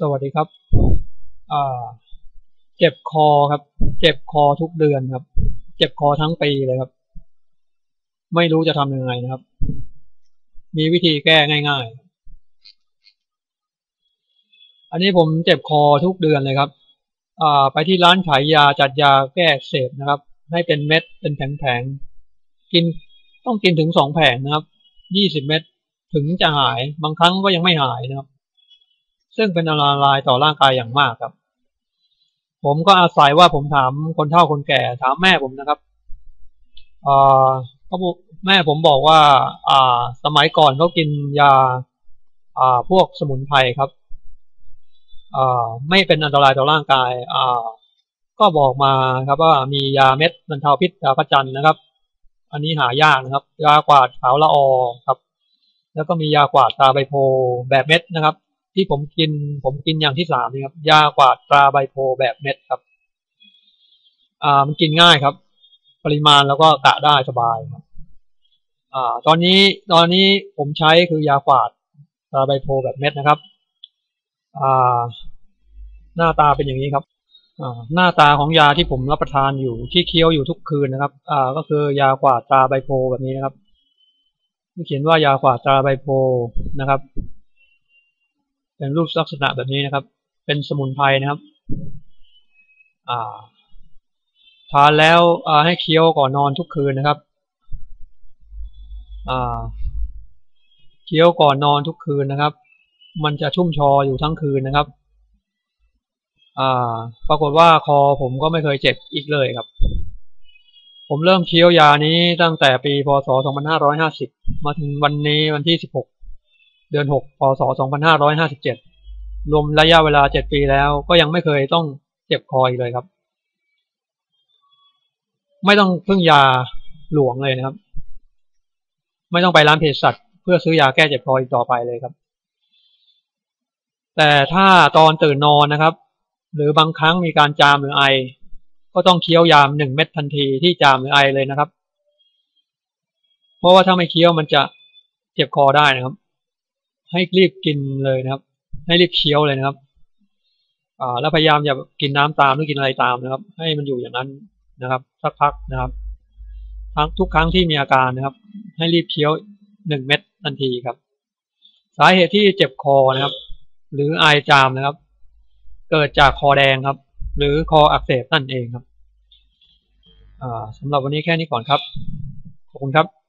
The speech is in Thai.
สวัสดีครับอ่าเจ็บคอครับ เจ็บคอทุกเดือนครับ เจ็บคอทั้งปีเลยครับ ไม่รู้จะทำยังไงนะครับ มีวิธีแก้ง่าย ๆ อันนี้ผมเจ็บคอทุกเดือนเลยครับอ่าไปที่ร้านขายยาจัดยาแก้เสพนะครับ ให้เป็นเม็ดเป็นแผงๆ กินต้องกินถึงสองแผงนะครับ ยี่สิบเม็ดถึงจะหาย บางครั้งก็ยังไม่หายนะครับ ซึ่งเป็นอันตรายต่อร่างกายอย่างมากครับ ผมก็อาศัยว่าผมถามคนเฒ่าคนแก่ ถามแม่ผมนะครับอ่าเขาบอกแม่ผมบอกว่า อ่า สมัยก่อนเขากินยา อ่า พวกสมุนไพรครับอ่าไม่เป็นอันตรายต่อร่างกาย อ่า ก็บอกมาครับว่ามียาเม็ดบรรเทาพิษยาประจันนะครับ อันนี้หายากนะครับ ยากวาดขาวละออครับ แล้วก็มียากวาดตาใบโพแบบเม็ดนะครับ ที่ผมกิน ผมกินอย่างที่สามนี่ครับ ยากวาดตราใบโพแบบเม็ดครับ อ่า มันกินง่ายครับ ปริมาณแล้วก็กะได้สบายครับ อ่า ตอนนี้ตอนนี้ผมใช้คือยากวาดตราใบโพแบบเม็ดนะครับ อ่า หน้าตาเป็นอย่างนี้ครับ อ่า หน้าตาของยาที่ผมรับประทานอยู่ที่เคี้ยวอยู่ทุกคืนนะครับ อ่า ก็คือยากวาดตราใบโพแบบนี้นะครับเขียนว่ายากวาดตราใบโพนะครับ เป็นรูปลักษณะแบบนี้นะครับ เป็นสมุนไพรนะครับอ่าทานแล้วอ่าให้เคี้ยวก่อนนอนทุกคืนนะครับอ่าเคี้ยวก่อนนอนทุกคืนนะครับ มันจะชุ่มชออยู่ทั้งคืนนะครับอ่าปรากฏว่าคอผมก็ไม่เคยเจ็บอีกเลยครับ ผมเริ่มเคี้ยวยานี้ตั้งแต่ปีพศ 2550 มาถึงวันนี้วันที่ 16 เดือน6พศ2557รวมระยะเวลา7ปีแล้ว ก็ยังไม่เคยต้องเจ็บคออีกเลยครับ ไม่ต้องพึ่งยาหลวงเลยนะครับ ไม่ต้องไปร้านเภสัชเพื่อซื้อยาแก้เจ็บคออีกต่อไปเลยครับ แต่ถ้าตอนตื่นนอนนะครับ หรือบางครั้งมีการจามหรือไอ ก็ต้องเคี้ยวยามหนึ่งเม็ดทันทีที่จามหรือไอเลยนะครับ เพราะว่าถ้าไม่เคี้ยวมันจะเจ็บคอได้นะครับ ให้รีบกินเลยนะครับ ให้รีบเคี้ยวเลยนะครับ อ่า แล้วพยายามอย่ากินน้ำตามหรือกินอะไรตามนะครับ ให้มันอยู่อย่างนั้นนะครับ สักพักนะครับทั้งทุกครั้งที่มีอาการนะครับ ให้รีบเคี้ยวหนึ่งเม็ดทันทีครับ สาเหตุที่เจ็บคอนะครับ หรือไอจามนะครับ เกิดจากคอแดงครับ หรือคออักเสบนั่นเองครับอ่าสำหรับวันนี้แค่นี้ก่อนครับ ขอบคุณครับ